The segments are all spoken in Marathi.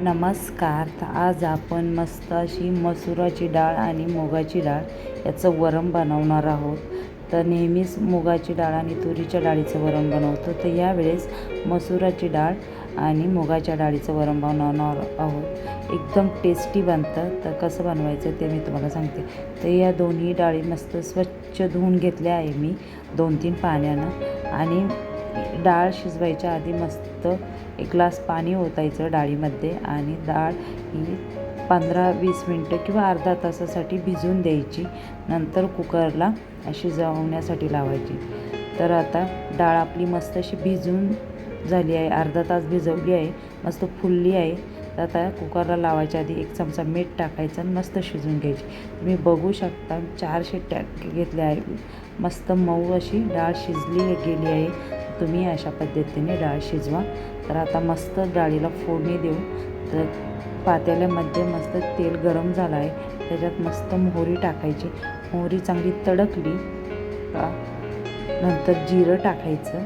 नमस्कार. आज आपण मस्त अशी मसुराची डाळ आणि मुगाची डाळ याचं वरण बनवणार आहोत. तर नेहमीच मुगाची डाळ आणि तुरीच्या डाळीचं वरण बनवतो. तर यावेळेस मसुराची डाळ आणि मुगाच्या डाळीचं वरण बनवणार आहोत. एकदम टेस्टी बनतं. तर कसं बनवायचं ते मी तुम्हाला सांगते. तर या दोन्ही डाळी मस्त स्वच्छ धुवून घेतल्या आहे मी दोन तीन पाण्यानं. आणि डाळ शिजवायच्या आधी मस्त एक ग्लास पाणी ओतायचं डाळीमध्ये आणि डाळ ही पंधरा वीस मिनटं किंवा अर्धा तासासाठी भिजवून द्यायची. नंतर कुकरला शिजवण्यासाठी लावायची. तर आता डाळ आपली मस्त अशी भिजून झाली आहे अर्धा तास भिजवली आहे मस्त फुलली आहे. तर आता कुकरला लावायच्या आधी एक चमचा मीठ टाकायचं आणि मस्त शिजवून घ्यायची. तुम्ही बघू शकता चार शिट्ट्या घेतल्या आहे मस्त मऊ अशी डाळ शिजली गेली आहे. तुम्ही अशा पद्धतीने डाळ शिजवा. तर आता मस्त डाळीला फोडणी देऊ. तर पातेल्यामध्ये मस्त तेल गरम झालं आहे त्याच्यात मस्त मोहरी टाकायची. मोहरी चांगली तडकली का? नंतर जिरं टाकायचं.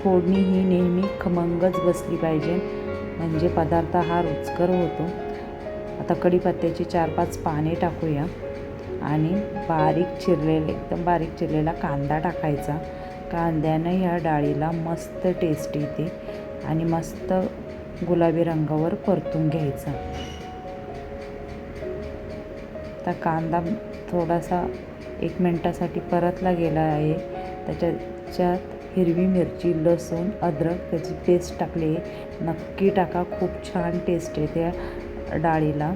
फोडणी ही नेहमी खमंगच बसली पाहिजे. म्हणजे पदार्थ हा रुचकर होतो. आता कढीपत्त्याची चार पाच पाने टाकूया. आणि बारीक चिरलेले एकदम बारीक चिरलेला कांदा टाकायचा. कांद्यानं ह्या डाळीला मस्त टेस्ट येते आणि मस्त गुलाबी रंगावर परतून घ्यायचा. आता कांदा थोडासा एक मिनटासाठी परतला गेला आहे. त्याच्यात हिरवी मिरची लसूण अद्रक त्याची पेस्ट टाकली आहे. नक्की टाका खूप छान टेस्ट येते त्या डाळीला.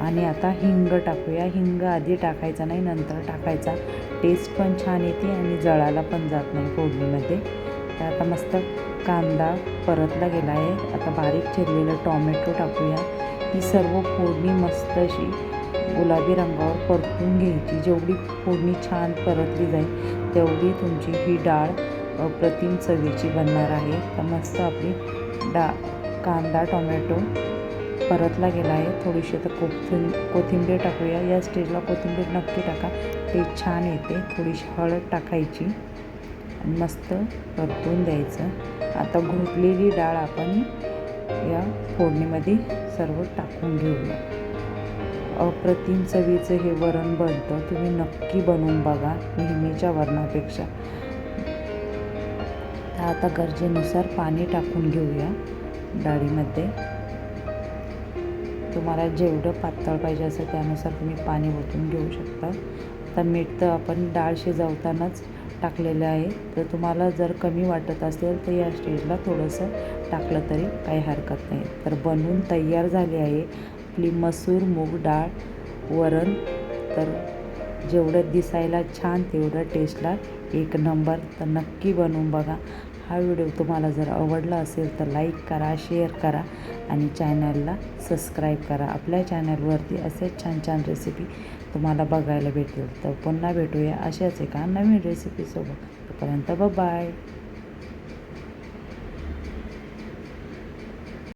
आणि आता हिंग टाकूया. हिंग आधी टाकायचा नाही नंतर टाकायचा. टेस्ट पण छान येते आणि जळाला पण जात नाही फोडणीमध्ये. तर आता मस्त कांदा परतला गेला आहे. आता बारीक चिरलेलं टॉमॅटो टाकूया. ही सर्व फोडणी मस्त अशी गुलाबी रंगावर परतून घ्यायची. जेवढी फोडणी छान परतली जाईल तेवढी तुमची ही डाळ अप्रतिम चवीची बनणार आहे. तर मस्त आपली डा कांदा टोमॅटो परतला गेला आहे. थोडीशी तर कोथिं कोथिंबीर टाकूया. या स्टेजला कोथिंबीर नक्की टाका. ते छान येते. थोडीशी हळद टाकायची. मस्त परतून द्यायचं. आता घोटलेली डाळ आपण या फोडणीमध्ये सर्व टाकून घेऊया. अप्रतिम चवीचं हे वरण बनतं. तुम्ही नक्की बनवून बघा नेहमीच्या वरणापेक्षा. आता गरजेनुसार पाणी टाकून घेऊया डाळीमध्ये. तुम्हाला जेवढं पातळ पाहिजे असेल त्यानुसार तुम्ही पाणी ओतून घेऊ शकता. आता मीठ तर आपण डाळ शिजवतानाच टाकलेलं आहे. तर तुम्हाला जर कमी वाटत असेल तर या स्टेजला थोडंसं टाकलं तरी काही हरकत नाही. तर बनवून तयार झाली आहे आपली मसूर मूग डाळ वरण. तर जेवढं दिसायला छान तेवढं टेस्टला एक नंबर तर नक्की बनवून बघा. हा व्हिडिओ तुम्हाला जर आवडला असेल तर लाईक करा शेअर करा आणि चॅनलला सबस्क्राईब करा. आपल्या चॅनलवरती असेच छान छान रेसिपी तुम्हाला बघायला भेटेल तर पुन्हा भेटूया अशाच एका नवीन रेसिपीसोबत तोपर्यंत बाय